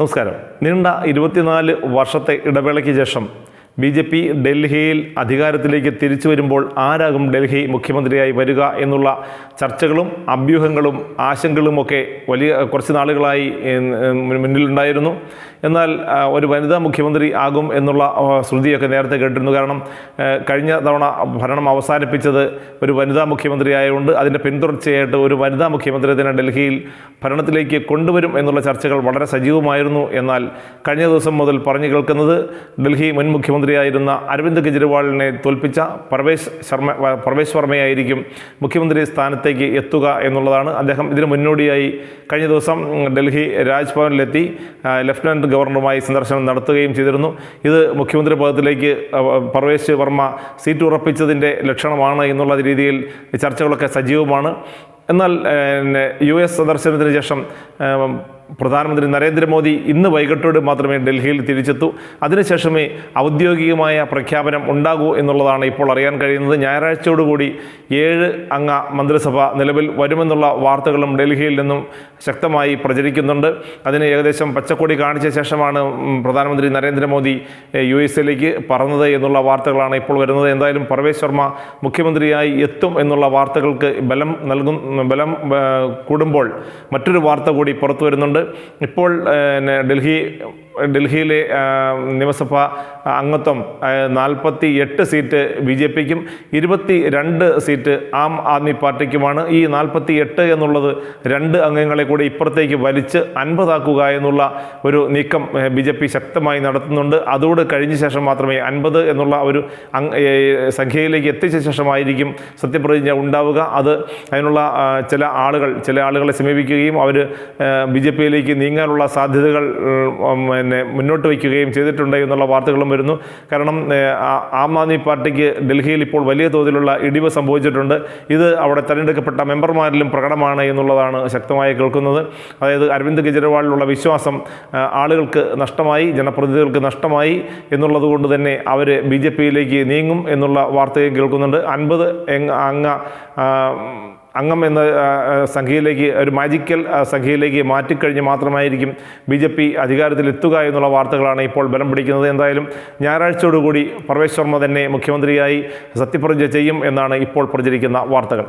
നമസ്കാരം. നീണ്ട ഇരുപത്തിനാല് വർഷത്തെ ഇടവേളയ്ക്ക് ശേഷം ബി ജെ പി ഡൽഹിയിൽ അധികാരത്തിലേക്ക് തിരിച്ചു വരുമ്പോൾ ആരാകും ഡൽഹി മുഖ്യമന്ത്രിയായി വരിക എന്നുള്ള ചർച്ചകളും അഭ്യൂഹങ്ങളും ആശങ്കകളുമൊക്കെ വലിയ കുറച്ച് നാളുകളായി മുന്നിലുണ്ടായിരുന്നു. എന്നാൽ ഒരു വനിതാ മുഖ്യമന്ത്രി ആകും എന്നുള്ള ശ്രുതിയൊക്കെ നേരത്തെ കേട്ടിരുന്നു. കാരണം കഴിഞ്ഞ തവണ ഭരണം അവസാനിപ്പിച്ചത് ഒരു വനിതാ മുഖ്യമന്ത്രി ആയതുകൊണ്ട് അതിന്റെ പിന്തുടർച്ചയായിട്ട് ഒരു വനിതാ മുഖ്യമന്ത്രിയെ തന്നെ ഡൽഹിയിൽ ഭരണത്തിലേക്ക് കൊണ്ടുവരും എന്നുള്ള ചർച്ചകൾ വളരെ സജീവമായിരുന്നു. എന്നാൽ കഴിഞ്ഞ ദിവസം മുതൽ പറഞ്ഞു കേൾക്കുന്നത് ഡൽഹി മുൻ മുഖ്യമന്ത്രിയായിരുന്ന അരവിന്ദ് കെജ്രിവാളിനെ തോൽപ്പിച്ച പർവേശ് ശർമ്മ പർവേശ് വർമ്മയായിരിക്കും മുഖ്യമന്ത്രി സ്ഥാനത്തേക്ക് എത്തുക എന്നുള്ളതാണ് അദ്ദേഹം ഇതിന് മുന്നോടിയായി കഴിഞ്ഞ ദിവസം ഡൽഹി രാജ്ഭവനിലെത്തി ലഫ്റ്റനന്റ് ഗവർണറുമായി സന്ദർശനം നടത്തുകയും ചെയ്തിരുന്നു. ഇത് മുഖ്യമന്ത്രി പദത്തിലേക്ക് പർവേശ് വർമ്മ സീറ്റ് ഉറപ്പിച്ചതിന്റെ ലക്ഷണമാണ് എന്നുള്ള രീതിയിൽ ചർച്ചകളൊക്കെ സജീവമാണ്. എന്നാൽ യു എസ് സന്ദർശനത്തിന് ശേഷം പ്രധാനമന്ത്രി നരേന്ദ്രമോദി ഇന്ന് വൈകിട്ടോട് മാത്രമേ ഡൽഹിയിൽ തിരിച്ചെത്തൂ. അതിനുശേഷമേ ഔദ്യോഗികമായ പ്രഖ്യാപനം ഉണ്ടാകൂ എന്നുള്ളതാണ് ഇപ്പോൾ അറിയാൻ കഴിയുന്നത്. ഞായറാഴ്ചയോടുകൂടി ഏഴ് അംഗ മന്ത്രിസഭ നിലവിൽ വരുമെന്നുള്ള വാർത്തകളും ഡൽഹിയിൽ നിന്നും ശക്തമായി പ്രചരിക്കുന്നുണ്ട്. അതിന് ഏകദേശം പച്ചക്കൊടി കാണിച്ച ശേഷമാണ് പ്രധാനമന്ത്രി നരേന്ദ്രമോദി യു യു എസിലേക്ക് പറന്നത് എന്നുള്ള വാർത്തകളാണ് ഇപ്പോൾ വരുന്നത്. എന്തായാലും പർവേശ് ശർമ്മ മുഖ്യമന്ത്രിയായി എത്തും എന്നുള്ള വാർത്തകൾക്ക് ബലം നൽകും ബലം കൂടുമ്പോൾ മറ്റൊരു വാർത്ത കൂടി പുറത്തു വരുന്നുണ്ട്. ഇപ്പോൾ പിന്നെ ഡൽഹി ഡൽഹിയിലെ നിയമസഭ അംഗത്വം നാൽപ്പത്തി എട്ട് സീറ്റ് ബി ജെ പിക്കും ഇരുപത്തി രണ്ട് സീറ്റ് ആം ആദ്മി പാർട്ടിക്കുമാണ്. ഈ നാൽപ്പത്തി എട്ട് എന്നുള്ളത് രണ്ട് അംഗങ്ങളെ കൂടി ഇപ്പുറത്തേക്ക് വലിച്ച് അൻപതാക്കുക എന്നുള്ള ഒരു നീക്കം ബി ജെ പി ശക്തമായി നടത്തുന്നുണ്ട്. അതോട് കഴിഞ്ഞ ശേഷം മാത്രമേ അൻപത് എന്നുള്ള ഒരു സംഖ്യയിലേക്ക് എത്തിച്ച ശേഷമായിരിക്കും സത്യപ്രതിജ്ഞ ഉണ്ടാവുക. അത് അതിനുള്ള ചില ആളുകൾ ചില ആളുകളെ സമീപിക്കുകയും അവർ ബി ജെ പിയിലേക്ക് നീങ്ങാനുള്ള സാധ്യതകൾ പിന്നെ മുന്നോട്ട് വയ്ക്കുകയും ചെയ്തിട്ടുണ്ട് എന്നുള്ള വാർത്തകളും വരുന്നു. കാരണം ആം ആദ്മി പാർട്ടിക്ക് ഡൽഹിയിൽ ഇപ്പോൾ വലിയ തോതിലുള്ള ഇടിവ് സംഭവിച്ചിട്ടുണ്ട്. ഇത് അവിടെ തിരഞ്ഞെടുക്കപ്പെട്ട മെമ്പർമാരിലും പ്രകടമാണ് എന്നുള്ളതാണ് ശക്തമായി കേൾക്കുന്നത്. അതായത് അരവിന്ദ് കെജ്രിവാളിലുള്ള വിശ്വാസം ആളുകൾക്ക് നഷ്ടമായി ജനപ്രതിനിധികൾക്ക് നഷ്ടമായി എന്നുള്ളത് കൊണ്ട് തന്നെ അവർ ബി ജെ പിയിലേക്ക് നീങ്ങും എന്നുള്ള വാർത്തയും കേൾക്കുന്നുണ്ട്. അൻപത് അംഗ അംഗം എന്ന സംഖ്യയിലേക്ക് ഒരു മാജിക്കൽ സംഖ്യയിലേക്ക് മാറ്റിക്കഴിഞ്ഞ് മാത്രമായിരിക്കും ബി ജെ പി അധികാരത്തിലെത്തുക എന്നുള്ള വാർത്തകളാണ് ഇപ്പോൾ ബലം പിടിക്കുന്നത്. എന്തായാലും ഞായറാഴ്ചയോടുകൂടി പർവേശ് ശർമ്മ തന്നെ മുഖ്യമന്ത്രിയായി സത്യപ്രതിജ്ഞ ചെയ്യും എന്നാണ് ഇപ്പോൾ പ്രചരിക്കുന്ന വാർത്തകൾ.